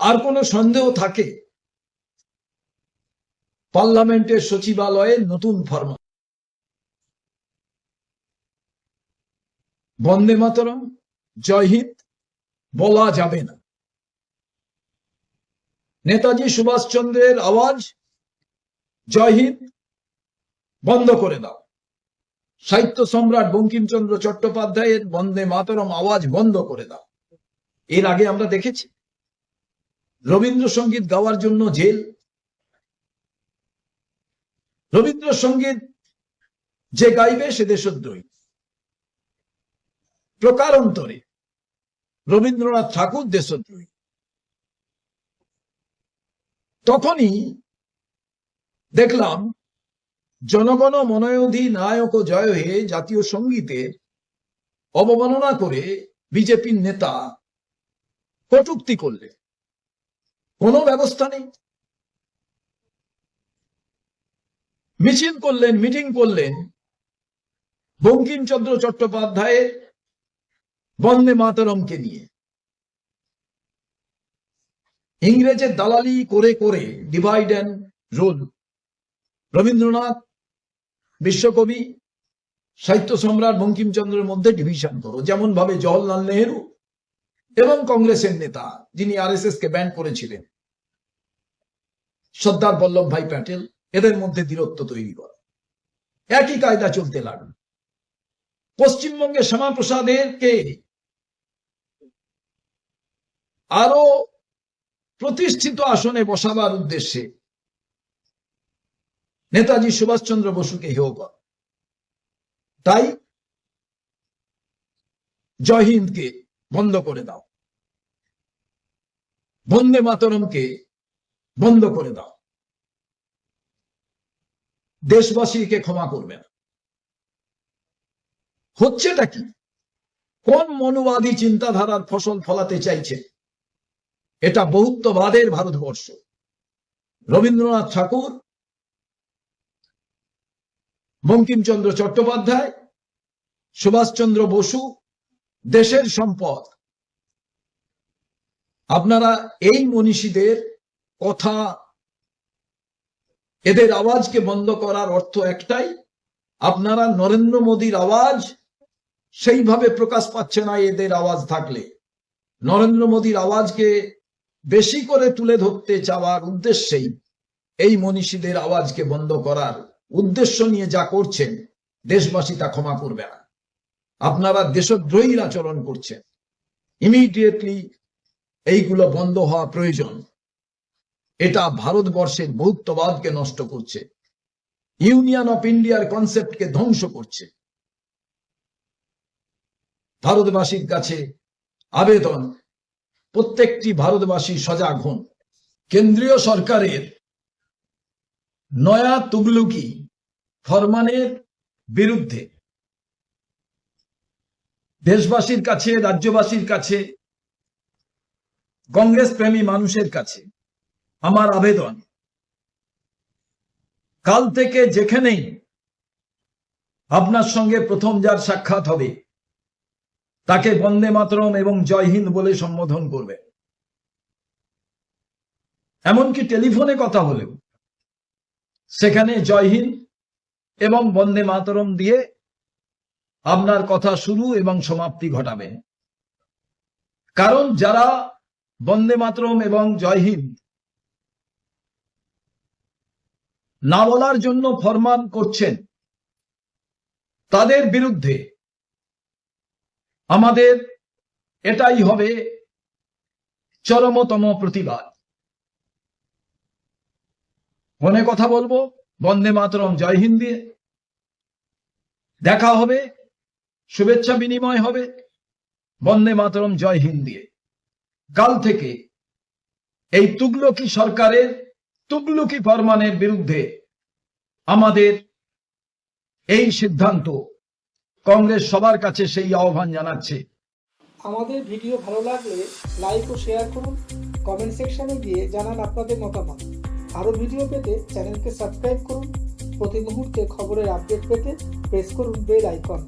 আর কোনো সন্দেহ থাকে? পার্লামেন্টের সচিবালয়ের নতুন ফরমান বন্দে মাতরম, জয় হিন্দ, বলা যাবে না। নেতাজি সুভাষচন্দ্রের আওয়াজ, জয় হিন্দ, বন্ধ করে দাও। সাহিত্য সম্রাট বঙ্কিমচন্দ্র চট্টোপাধ্যায়ের বন্দে মাতরম আওয়াজ বন্ধ করে দাও। এর আগে আমরা দেখেছি রবীন্দ্রসঙ্গীত গাওয়ার জন্য জেল। রবীন্দ্রসঙ্গীত যে গাইবে সে দেশদ্রোহী। প্রকারান্তরে রবীন্দ্রনাথ ঠাকুর দেশদ্রোহী। তখনই দেখলাম জনগণ মনোয়ধি নায়ক ও জয় হে জাতীয় সঙ্গীতের অবমাননা করে বিজেপির নেতা কটুক্তি করলেন। কোনো ব্যবস্থা নেই। মিছিল করলেন, মিটিং করলেন। বঙ্কিমচন্দ্র চট্টোপাধ্যায়ের বন্দে মাতরমকে নিয়ে। ইংরেজের দালালি করে করে ডিভাইড অ্যান্ড রোল রবীন্দ্রনাথ, বিশ্বকবি, সাহিত্য সম্রাট বঙ্কিমচন্দ্রের মধ্যে ডিভিশন করো। যেমন ভাবে জওয়াহরলাল নেহেরু এবং কংগ্রেসের নেতা যিনি আরএসএস কে ব্যান করেছিলেন, সর্দার বল্লভ ভাই প্যাটেল, এদের মধ্যে দূরত্ব তৈরি করা। একই কায়দা চলতে লাগল। পশ্চিমবঙ্গে শ্যামাপ্রসাদেরকে আরও প্রতিষ্ঠিত আসনে বসাবার উদ্দেশ্যে নেতাজি সুভাষচন্দ্র বসুকে হেয় কর। তাই জয় হিন্দকে বন্ধ করে দাও। বন্দে মাতরমকে বন্ধ করে দাও। দেশবাসীকে ক্ষমা করবে না। হচ্ছেটা কি? কোন মনোবাদী চিন্তাধারার ফসল ফলাতে চাইছে? এটা বহুত্ববাদের ভারতবর্ষ। রবীন্দ্রনাথ ঠাকুর, বঙ্কিমচন্দ্র চট্টোপাধ্যায়, সুভাষচন্দ্র বসু দেশের সম্পদ। আপনারা এই মনীষীদের কথা, এদের আওয়াজকে বন্ধ করার অর্থ একটাই, আপনারা নরেন্দ্র মোদীর আওয়াজ সেইভাবে প্রকাশ পাচ্ছে না এদের আওয়াজ থাকলে। নরেন্দ্র মোদীর আওয়াজকে বেশি করে তুলে ধরতে চাওয়ার উদ্দেশ্যেই এই মনীষীদের আওয়াজকে বন্ধ করার উদ্দেশ্য নিয়ে যা করছেন, দেশবাসী তা ক্ষমা করবে না। আপনারা দেশদ্রোহীর আচরণ করছেন। ইমিডিয়েটলি এইগুলো বন্ধ হওয়া প্রয়োজন। এটা ভারতবর্ষের বহুত্ববাদকে নষ্ট করছে। ইউনিয়ন অফ ইন্ডিয়ার কনসেপ্টকে ধ্বংস করছে। ভারতবাসীর কাছে আবেদন, প্রত্যেকটি ভারতবাসী সজাগ হন। কেন্দ্রীয় সরকারের নয়া তুগলুকি ফরমানের বিরুদ্ধে দেশবাসীর কাছে, রাজ্যবাসীর কাছে, কংগ্রেস প্রেমী মানুষের কাছে আমার আবেদন। কাল থেকে যেখানেই আপনার সঙ্গে প্রথম যার সাক্ষাৎ হবে, তাকে বন্দে মাতরম এবং জয় হিন্দ বলে সম্বোধন করবে। এমনকি টেলিফোনে কথা হলেও সেখানে জয় হিন্দ এবং বন্দে মাতরম দিয়ে আপনার কথা শুরু এবং সমাপ্তি ঘটাবে। কারণ যারা বন্দে মাতরম এবং জয় হিন্দ, না বলার জন্য ফরমান করছেন, তাদের বিরুদ্ধে আমাদের এটাই হবে চরমতম প্রতিবাদ। মনে কথা বলব, বন্দে মাতরম, জয় হিন্দ দেখা হবে শুভেচ্ছা বিনিময় হবে। বন্দে মাতরম, জয় হিন্দ দিয়ে। কাল থেকে এই তুগলকি সরকারের, তুগলকি ফরমানের বিরুদ্ধে আমাদের এই সিদ্ধান্ত কংগ্রেস সবার কাছে সেই আহ্বান জানাচ্ছে। আমাদের ভিডিও ভালো লাগলে লাইক ও শেয়ার করুন। কমেন্ট সেকশনে গিয়ে জানান আপনাদের মতামত। আরও ভিডিও পেতে চ্যানেলকে সাবস্ক্রাইব করুন। প্রতি মুহূর্তে খবরের আপডেট পেতে প্রেস করুন বেল আইকন।